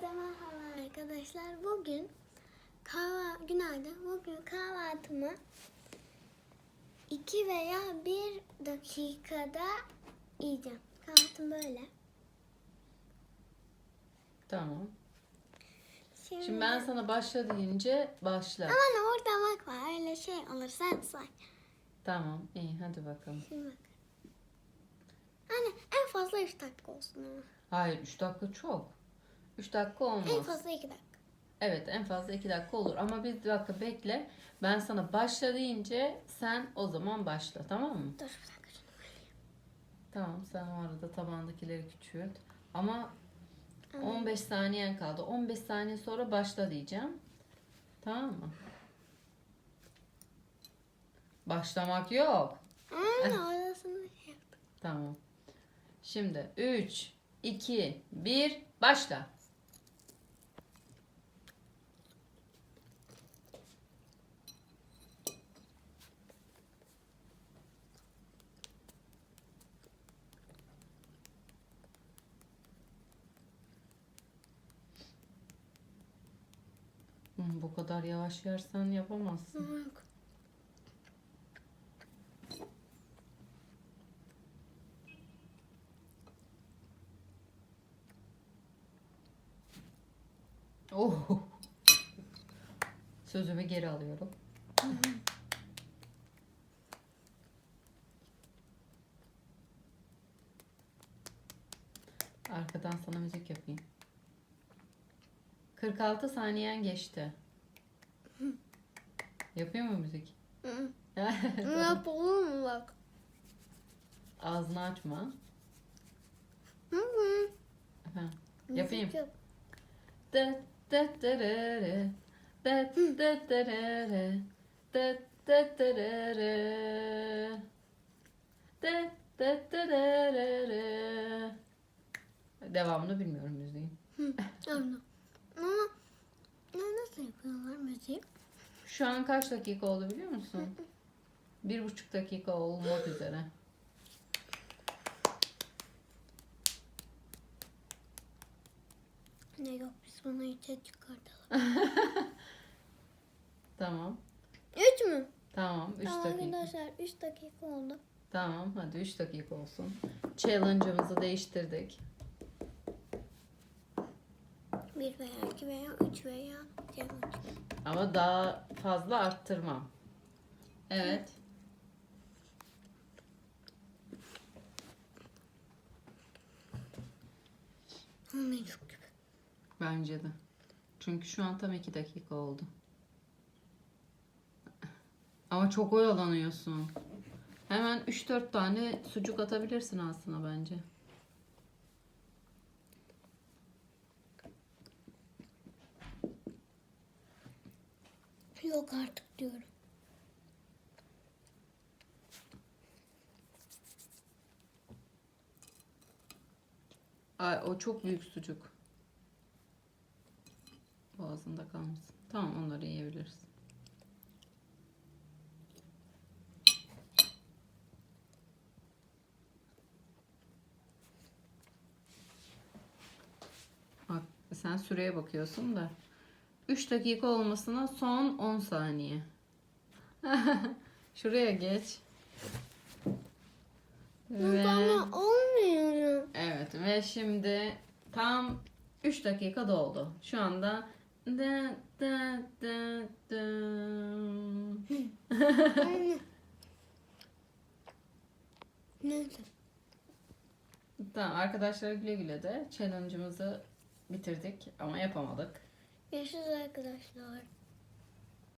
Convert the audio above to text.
Herkese merhaba arkadaşlar. Bugün kahva günaydın. Bugün kahvaltımı 2 veya 1 dakikada yiyeceğim. Kahvaltım böyle. Tamam. Şimdi, Şimdi ben sana başla deyince başla. Aman orada bak var. Öyle şey olur. Sen say. Tamam iyi hadi bakalım. Şimdi bak. Anne en fazla 3 dakika olsun ama. Hayır 3 dakika çok. 3 dakika olmaz. En fazla 2 dakika. Evet en fazla 2 dakika olur ama bir dakika bekle. Ben sana başla deyince sen o zaman başla tamam mı? Dur bir dakika. şunu. Tamam sen o arada tabandakileri küçült. Ama 15 saniyen kaldı. 15 saniye sonra başla diyeceğim. Tamam mı? Başlamak yok. Anne orasını. Tamam. Şimdi 3, 2, 1, başla. Hmm, bu kadar yavaş yersen yapamazsın. Yok. Oh. Sözümü geri alıyorum. Arkadan sana müzik yapayım. 46 saniyen geçti. Yapıyor mu müzik? Ne yapalım mı bak? Ağzını açma. Efendim. Yapayım. Devamını bilmiyorum müziğin. Anladım. Ama ne nasıl yapıyorlar müziği? Şu an kaç dakika oldu biliyor musun? Bir buçuk dakika olmak üzere. Ne yok biz bunu içe çıkartalım. Tamam. Üç mü? Tamam. Üç Tamam dakika. arkadaşlar üç dakika oldu. Tamam. Hadi üç dakika olsun. Challenge'ımızı değiştirdik. Bir veya iki veya üç veya challenge. Ama daha fazla arttırmam. Evet. Olmayı çok gibi. Bence de. Çünkü şu an tam iki dakika oldu. Ama çok oyalanıyorsun. Hemen 3-4 tane sucuk atabilirsin aslında bence. Yok artık diyorum. Ay, o çok büyük sucuk. Boğazında kalmasın. Tamam onları yiyebiliriz. Bak sen süreye bakıyorsun da 3 dakika olmasına son 10 saniye. Şuraya geç. Ve... Ama olmuyor. Evet ve şimdi tam 3 dakika doldu. Şu anda da da da da. Neyse. tamam arkadaşlar güle güle de challenge'ımızı bitirdik ama yapamadık. Görüşürüz arkadaşlar.